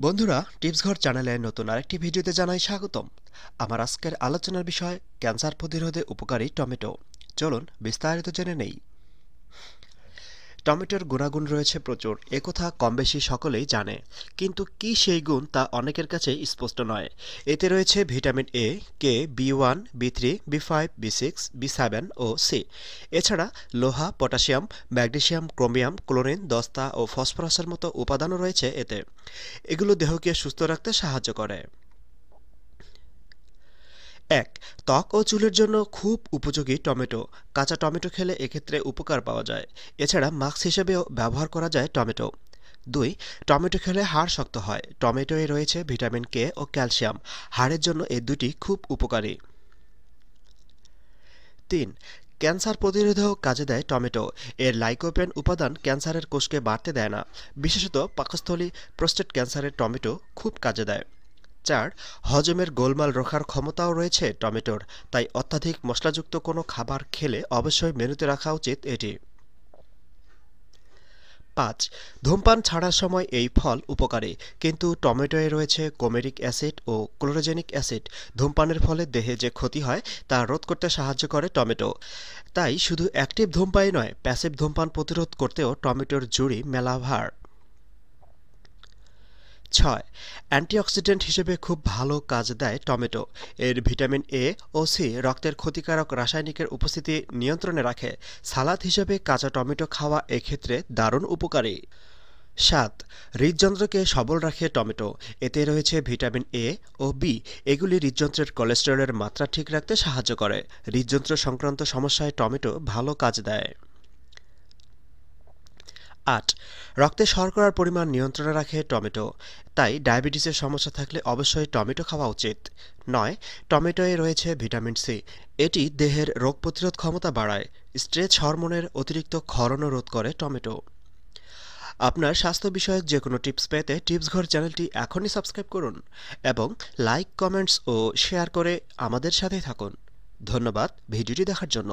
বন্ধুরা টিপস ঘর চ্যানেলে নতুন আরেকটি ভিডিওতে জানাই স্বাগতম। আমার আজকের আলোচনার বিষয়, ক্যান্সার প্রতিরোধে উপকারী টমেটো। চলুন বিস্তারিত জেনে নেই। টমেটোর গুণাগুণ রয়েছে প্রচুর একথা কম বেশি সকলেই জানে। কিন্তু কি সেই গুণ তা অনেকের কাছে স্পষ্ট নয়। এতে রয়েছে vitamin A K B one B three B five B six B seven O C এছাড়া লোহা, পটাশিয়াম ম্যাগনেশিয়াম ক্রোমিয়াম, ক্লোরিন, দস্তা ও ফসফরাসের মতো উপাদানও রয়েছে এতে। এগুলো দেহকে সুস্থ রাখতে সাহায্য করে। এক, ত্বক ও চুলের জন্য খুব উপযোগী টমেটো। কাঁচা টমেটো খেলে এক্ষেত্রে উপকার পাওয়া যায়। এছাড়া মাস্ক হিসেবেও ব্যবহার করা যায় টমেটো। দুই, টমেটো খেলে হাড় শক্ত হয়। টমেটোয় রয়েছে ভিটামিন কে ও ক্যালসিয়াম। হাড়ের জন্য এই দুটি খুব উপকারী। তিন, ক্যান্সার প্রতিরোধেও কাজে দেয় টমেটো। এর লাইকোপেন উপাদান ক্যান্সারের কোষকে বাড়তে দেয় না। বিশেষত পাকস্থলী প্রস্টেট ক্যান্সারের টমেটো খুব কাজে দেয়। চার হজমের গোলমাল রখার ক্ষমতাও রয়েছে টমেটোর, তাই অত্যাধিক মশলাযুক্ত কোনো খাবার খেলে অবশ্যই মেনুতে রাখা উচিত এটি। পাঁচ, ধূমপান ছাড়ার সময় এই ফল উপকারী, কিন্তু টমেটোয় রয়েছে কোমেরিক অ্যাসিড ও ক্লোরোজেনিক অ্যাসিড। ধূমপানের ফলে দেহে যে ক্ষতি হয়, তা রোধ করতে সাহায্য করে টমেটো। তাই শুধু অ্যাক্টিভ ধূমপাই নয়, প্যাসিভ ধূমপান প্রতিরোধ করতেও টমেটোর জুড়ি মেলাভার। ছয়। অ্যান্টিঅক্সিডেন্ট হিসেবে খুব ভালো কাজ দেয় টমেটো। এর ভিটামিন এ ও সি রক্তের ক্ষতিকারক রাসায়নিকের উপস্থিতি নিয়ন্ত্রণে রাখে। সালাদ হিসেবে কাঁচা টমেটো খাওয়া এক্ষেত্রে দারুণ উপকারী। সাত, হৃদযন্ত্রকে সবল রাখে টমেটো। এতে রয়েছে ভিটামিন এ ও বি এগুলি হৃদযন্ত্রের কোলেস্টেরলের মাত্রা ঠিক রাখতে সাহায্য করে। হৃদযন্ত্র সংক্রান্ত সমস্যায় টমেটো ভালো কাজ দেয়। আট রক্তে শর্করার পরিমাণ নিয়ন্ত্রণে রাখে টমেটো। তাই ডায়াবেটিসের সমস্যা থাকলে অবশ্যই টমেটো খাওয়া উচিত। নয়, টমেটোয় রয়েছে ভিটামিন সি। এটি দেহের রোগ প্রতিরোধ ক্ষমতা বাড়ায়। স্ট্রেচ হরমোনের অতিরিক্ত ক্ষরণও রোধ করে টমেটো। আপনার স্বাস্থ্য বিষয়ক যে কোনো টিপস পেতে টিপস ঘর চ্যানেলটি এখনই সাবস্ক্রাইব করুন এবং লাইক, কমেন্টস ও শেয়ার করে আমাদের সাথে থাকুন। ধন্যবাদ ভিডিওটি দেখার জন্য।